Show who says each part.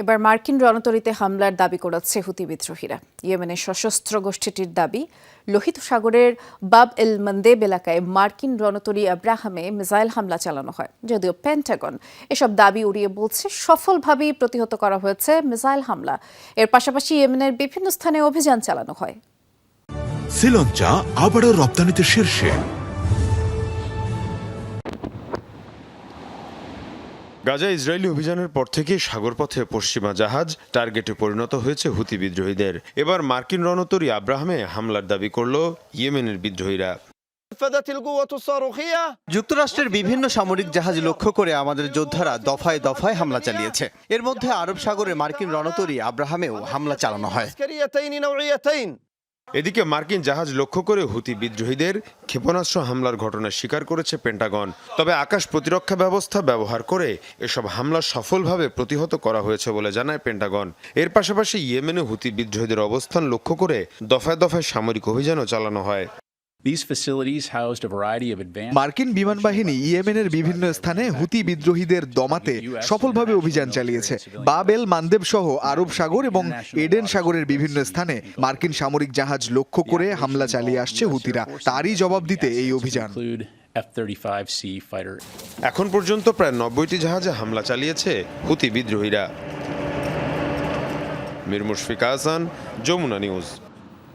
Speaker 1: এবার মার্কিন রণতরীতে হামলার দাবি করেছে হুতি বিদ্রোহীরা। ইয়েমেনের সশস্ত্র গোষ্ঠীটির দাবি, লোহিত সাগরের বাব এল মন্দেব এলাকায় মার্কিন রণতরী আব্রাহামে মিসাইল হামলা চালানো হয়। যদিও পেন্টাগন এসব দাবি উড়িয়ে বলছে, সফলভাবেই প্রতিহত করা হয়েছে মিসাইল হামলা। এর পাশাপাশি ইয়েমেনের বিভিন্ন স্থানে অভিযান চালানো হয়।
Speaker 2: শ্রীলঙ্কা আবারও রপ্তানিতে শীর্ষে।
Speaker 3: গাজা ইসরায়েলি অভিযানের পর থেকে সাগরপথে পশ্চিমা জাহাজ টার্গেটে পরিণত হয়েছে হুতি বিদ্রোহীদের। এবার মার্কিন রণতরী আব্রাহামে হামলার দাবি করল ইয়েমেনের বিদ্রোহীরা।
Speaker 4: যুক্তরাষ্ট্রের বিভিন্ন সামরিক জাহাজ লক্ষ্য করে আমাদের যোদ্ধারা দফায় দফায় হামলা চালিয়েছে। এর মধ্যে আরব সাগরে মার্কিন রণতরী আব্রাহামেও হামলা চালানো হয়।
Speaker 3: এদিকে মার্কিন জাহাজ লক্ষ্য করে হুতি বিদ্রোহীদের ক্ষেপণাস্ত্র হামলার ঘটনা স্বীকার করেছে পেন্টাগন। তবে আকাশ প্রতিরক্ষা ব্যবস্থা ব্যবহার করে এসব হামলা সফলভাবে প্রতিহত করা হয়েছে বলে জানায় পেন্টাগন। এর পাশাপাশি ইয়েমেনে হুতি বিদ্রোহীদের অবস্থান লক্ষ্য করে দফায় দফায় সামরিক অভিযানও চালানো হয়।
Speaker 5: These facilities housed a variety of advanced
Speaker 6: মার্কিন বিমান বাহিনী ইয়েমেনের বিভিন্ন স্থানে হুতি বিদ্রোহীদের দমাতে সফলভাবে অভিযান চালিয়েছে। বাবেল মানদেব সহ আরব সাগর এবং এডেন সাগরের বিভিন্ন স্থানে মার্কিন সামরিক জাহাজ লক্ষ্য করে হামলা চালিয়ে আসছে হুতিরা। তারই জবাব দিতে এই অভিযান।
Speaker 5: include F-35C fighter
Speaker 3: এখন পর্যন্ত প্রায় নব্বইটি জাহাজে হামলা চালিয়েছে হুতি বিদ্রোহীরা। মীর মুশফিক আহসান যমুনা নিউজ।